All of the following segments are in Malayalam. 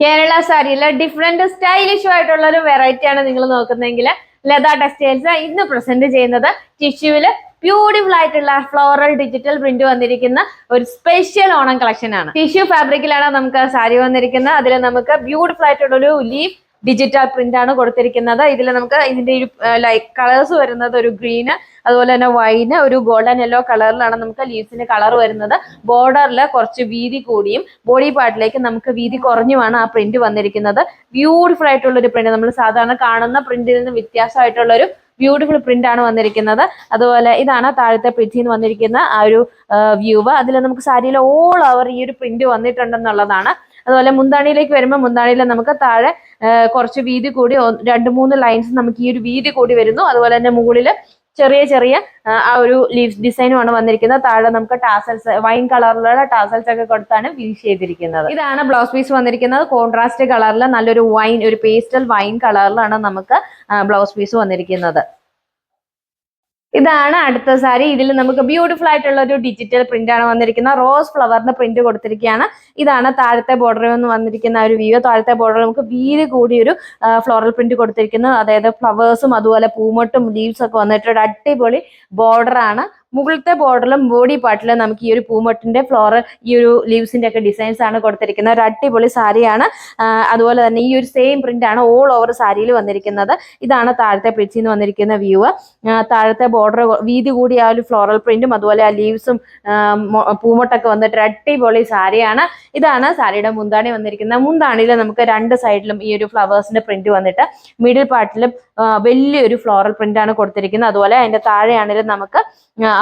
കേരള സാരിയിലെ ഡിഫറെന്റ് സ്റ്റൈലിഷ് ആയിട്ടുള്ള ഒരു വെറൈറ്റി ആണ് നിങ്ങൾ നോക്കുന്നതെങ്കിൽ ലത ടെക്സ്റ്റൈൽസ് ഇന്ന് പ്രസന്റ് ചെയ്യുന്നത് ടിഷ്യൂവിൽ ബ്യൂട്ടിഫുൾ ആയിട്ടുള്ള ഫ്ലോറൽ ഡിജിറ്റൽ പ്രിന്റ് വന്നിരിക്കുന്ന ഒരു സ്പെഷ്യൽ ഓണം കളക്ഷൻ ആണ്. ടിഷ്യൂ ഫാബ്രിക്കിലാണ് നമുക്ക് സാരി വന്നിരിക്കുന്നത്. അതിൽ നമുക്ക് ബ്യൂട്ടിഫുൾ ആയിട്ടുള്ള ഒരു ലീഫ് ഡിജിറ്റൽ പ്രിന്റ് ആണ് കൊടുത്തിരിക്കുന്നത്. ഇതിൽ നമുക്ക് ഇതിന്റെ ഒരു ലൈക്ക് കളേഴ്സ് വരുന്നത് ഒരു ഗ്രീന് അതുപോലെ തന്നെ വൈന് ഒരു ഗോൾഡൻ യെല്ലോ കളറിലാണ് നമുക്ക് ലീവ്സിന്റെ കളർ വരുന്നത്. ബോർഡറിൽ കുറച്ച് വീതി കൂടിയും ബോഡി പാർട്ടിലേക്ക് നമുക്ക് വീതി കുറഞ്ഞുമാണ് ആ പ്രിന്റ് വന്നിരിക്കുന്നത്. ബ്യൂട്ടിഫുൾ ആയിട്ടുള്ള ഒരു പ്രിന്റ് നമ്മൾ സാധാരണ കാണുന്ന പ്രിന്റിൽ നിന്ന് വ്യത്യാസമായിട്ടുള്ള ഒരു ബ്യൂട്ടിഫുൾ പ്രിന്റ് ആണ് വന്നിരിക്കുന്നത്. അതുപോലെ ഇതാണ് താഴത്തെ നിന്ന് വന്നിരിക്കുന്ന ആ ഒരു വ്യൂവ് അതിൽ നമുക്ക് സാരിയിൽ ഓൾ അവർ ഈ ഒരു പ്രിന്റ് വന്നിട്ടുണ്ടെന്നുള്ളതാണ്. അതുപോലെ മുന്താണിയിലേക്ക് വരുമ്പോൾ മുന്താണിയിൽ നമുക്ക് താഴെ കുറച്ച് വീതി കൂടി രണ്ട് മൂന്ന് ലൈൻസ് നമുക്ക് ഈ ഒരു വീതി കൂടി വരുന്നു. അതുപോലെ തന്നെ മുകളിൽ ചെറിയ ചെറിയ ആ, ഒരു ലീഫ് ഡിസൈനുമാണ് വന്നിരിക്കുന്നത്. താഴെ നമുക്ക് ടാസൽസ് വൈൻ കളറിലുള്ള ടാസൽസ് ഒക്കെ കൊടുത്താണ് ഫിനിഷ് ചെയ്തിരിക്കുന്നത്. ഇതാണ് ബ്ലൗസ് പീസ് വന്നിരിക്കുന്നത്. കോൺട്രാസ്റ്റ് കളറിൽ നല്ലൊരു വൈൻ ഒരു പേസ്റ്റൽ വൈൻ കളറിലാണ് നമുക്ക് ബ്ലൗസ് പീസ് വന്നിരിക്കുന്നത്. ഇതാണ് അടുത്ത സാരി. ഇതിൽ നമുക്ക് ബ്യൂട്ടിഫുൾ ആയിട്ടുള്ള ഒരു ഡിജിറ്റൽ പ്രിന്റ് ആണ് വന്നിരിക്കുന്നത്. റോസ് ഫ്ലവറിന്റെ പ്രിന്റ് കൊടുത്തിരിക്കുകയാണ്. ഇതാണ് താഴത്തെ ബോർഡറിൽ നിന്ന് വന്നിരിക്കുന്ന ഒരു വ്യൂ താഴത്തെ ബോർഡറിൽ നമുക്ക് വീതി കൂടിയൊരു ഫ്ലോറൽ പ്രിന്റ് കൊടുത്തിരിക്കുന്നത്. അതായത് ഫ്ലവേഴ്സും അതുപോലെ പൂമൊട്ടും ലീവ്സ് ഒക്കെ വന്നിട്ട് ഒരു അടിപൊളി ബോർഡറാണ് മുകളിലത്തെ ബോർഡറിലും ബോഡി പാർട്ടിലും നമുക്ക് ഈ ഒരു പൂമൊട്ടിന്റെ ഫ്ലോർ ഈ ഒരു ലീവ്സിന്റെ ഒക്കെ ഡിസൈൻസ് ആണ് കൊടുത്തിരിക്കുന്നത്. ഒരു അടിപൊളി സാരിയാണ് അതുപോലെ തന്നെ ഈ ഒരു സെയിം പ്രിന്റ് ആണ് ഓൾ ഓവർ സാരിയിൽ വന്നിരിക്കുന്നത്. ഇതാണ് താഴത്തെ പ്രിച്ചിൽ നിന്ന് വന്നിരിക്കുന്ന വ്യൂ താഴത്തെ ബോർഡർ വീതി കൂടി ആ ഒരു ഫ്ലോറൽ പ്രിന്റും അതുപോലെ ആ ലീവ്സും പൂമൊട്ടൊക്കെ വന്നിട്ട് അടിപൊളി സാരിയാണ് ഇതാണ് സാരിയുടെ മുന്താണി വന്നിരിക്കുന്നത്. മുന്താണിയിൽ നമുക്ക് രണ്ട് സൈഡിലും ഈ ഒരു ഫ്ലവേഴ്സിന്റെ പ്രിന്റ് വന്നിട്ട് മിഡിൽ പാർട്ടിലും വലിയൊരു ഫ്ലോറൽ പ്രിന്റ് ആണ് കൊടുത്തിരിക്കുന്നത്. അതുപോലെ അതിന്റെ താഴെയാണെങ്കിലും നമുക്ക്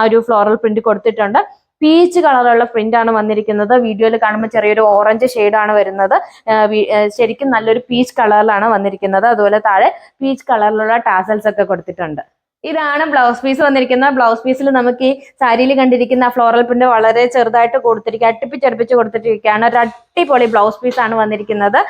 ഒരു ഫ്ലോറൽ പ്രിന്റ് കൊടുത്തിട്ടുണ്ട്. പീച്ച് കളറുള്ള പ്രിന്റ് ആണ് വന്നിരിക്കുന്നത്. വീഡിയോയിൽ കാണുമ്പോൾ ചെറിയൊരു ഓറഞ്ച് ആണ് വരുന്നത്. ശരിക്കും നല്ലൊരു പീച്ച് കളറിലാണ് വന്നിരിക്കുന്നത്. അതുപോലെ താഴെ പീച്ച് കളറിലുള്ള ടാസൽസ് ഒക്കെ കൊടുത്തിട്ടുണ്ട്. ഇതാണ് ബ്ലൗസ് പീസ് വന്നിരിക്കുന്ന ബ്ലൗസ് പീസിൽ നമുക്ക് ഈ സാരിയിൽ കണ്ടിരിക്കുന്ന ഫ്ലോറൽ പ്രിന്റ് വളരെ ചെറുതായിട്ട് കൊടുത്തിരിക്കുക അട്ടിപ്പിച്ചടുപ്പിച്ച് കൊടുത്തിട്ടിരിക്കുകയാണ് ഒരു അടിപൊളി ബ്ലൗസ് പീസ് ആണ് വന്നിരിക്കുന്നത്.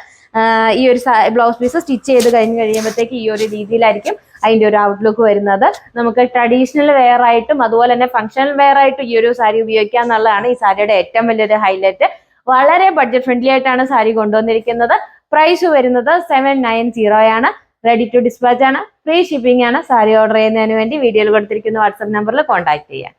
ഈ ഒരു ബ്ലൗസ് പീസ് സ്റ്റിച്ച് ചെയ്ത് കഴിഞ്ഞ് കഴിയുമ്പോഴത്തേക്ക് ഈ ഒരു രീതിയിലായിരിക്കും അതിന്റെ ഒരു ഔട്ട്ലുക്ക് വരുന്നത്. നമുക്ക് ട്രഡീഷണൽ വെയർ ആയിട്ടും അതുപോലെ തന്നെ ഫംഗ്ഷണൽ വെയർ ആയിട്ടും ഈ ഒരു സാരി ഉപയോഗിക്കുക എന്നുള്ളതാണ് ഈ സാരിയുടെ ഏറ്റവും വലിയൊരു ഹൈലൈറ്റ് വളരെ ബഡ്ജറ്റ് ഫ്രണ്ട്ലി ആയിട്ടാണ് സാരി കൊണ്ടുവന്നിരിക്കുന്നത്. പ്രൈസ് വരുന്നത് സെവൻ നയൻ സീറോ ആണ്. റെഡി ടു ഡിസ്പാച്ച് ആണ്. ഫ്രീ ഷിപ്പിംഗ് ആണ്. സാരി ഓർഡർ ചെയ്യുന്നതിന് വേണ്ടി വീഡിയോയിൽ കൊടുത്തിരിക്കുന്ന വാട്സപ്പ് നമ്പറിൽ കോൺടാക്ട് ചെയ്യാം.